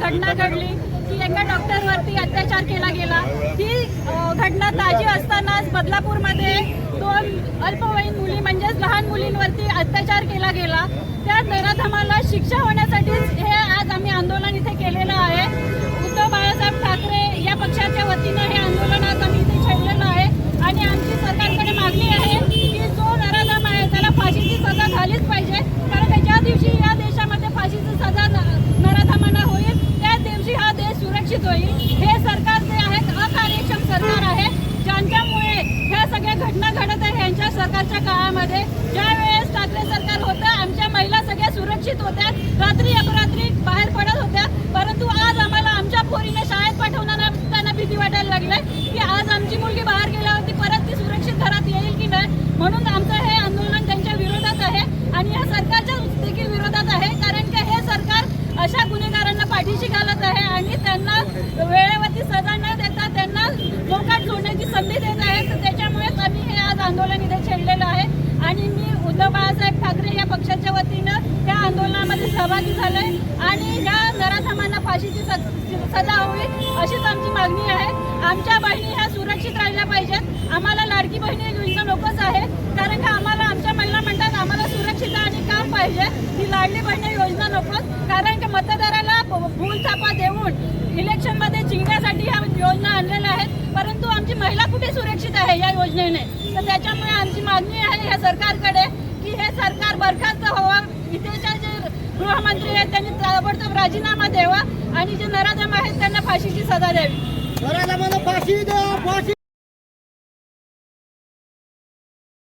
घटना घडली की एका डॉक्टरवरती अत्याचार केला गेला. ही घटना ताजी असतानाच बदलापूरमध्ये दोन अल्पवयीन मुली म्हणजेच लहान मुलींवरती अत्याचार केला गेला. त्या नराधमाला शिक्षा होण्यासाठीच हे आज आम्ही आंदोलन इथे केलेलं आहे. उद्धव बाळासाहेब ठाकरे या पक्षाच्या वतीनं हे आंदोलन आज आम्ही इथे छेडलेलं आहे. आणि आमची सरकारकडे मागणी आहे की जो नराधम आहे त्याला फाशीची सजा झालीच पाहिजे कारण का ज्या दिवशी या देशामध्ये फाशीची सजा न- नराधमांना होईल त्या दिवशी हा देश होईल हे सरकार जे आहे अकार्यक्षम सरकार आहे. ज्यांच्यामुळे ह्या सगळ्या घटना घडत आहे यांच्या सरकारच्या काळामध्ये ज्या वेळेस ठाकरे सरकार होतं आमच्या महिला सगळ्या सुरक्षित होत्या. रात्री अपरात्री बाहेर पडत होत्या. परंतु आज आम्हाला आमच्या पोरीने शाळेत पाठवताना भीती वाटायला लागलाय की आज आमची मुलगी बाहेर गेल्यावरती परत ती सुरक्षित घरात येईल की नाही? म्हणून आमचं हे आंदोलन त्यांच्या विरोधात आहे आणि या सरकारच्या देखील विरोधात आहे कारण की हे सरकार अशा गुन्हेगारांना पाठीशी घालत आहे आणि त्यांना वेळेवरती सजा न देता त्यांना मोकाट सोडण्याची संधी देत आहे तर त्याच्यामुळेच आम्ही हे आज आंदोलन इथे छेडलेलं आहे. आणि मी उद्धव बाळासाहेब ठाकरे या पक्षाच्या वतीनं त्या आंदोलनामध्ये सहभागी झालोय. आणि या नराधमांना फाशीची सजा हवी अशीच आमची मागणी आहे. आमच्या बहिणी ह्या सुरक्षित राहिल्या पाहिजेत. आम्हाला लाडकी बहिणी योजना नकोच आहे. कारण का आम्हाला आमच्या महिला म्हणतात आम्हाला सुरक्षित आणि काम पाहिजे. ही लाडली बहिणी योजना नकोच. कारण की मतदार चापा देऊन इलेक्शनमध्ये जिंकण्यासाठी ह्या योजना आणलेल्या आहेत. परंतु आमची महिला कुठे सुरक्षित आहे या योजनेने? तर त्याच्यामुळे आमची मागणी आहे या सरकारकडे की हे सरकार बरखास्त व्हावं. इथेच्या जे गृहमंत्री आहेत त्यांनी ताबडतोब राजीनामा द्यावा आणि जे नराधम आहेत त्यांना फाशीची सजा द्यावी. फाशी द्या फाशी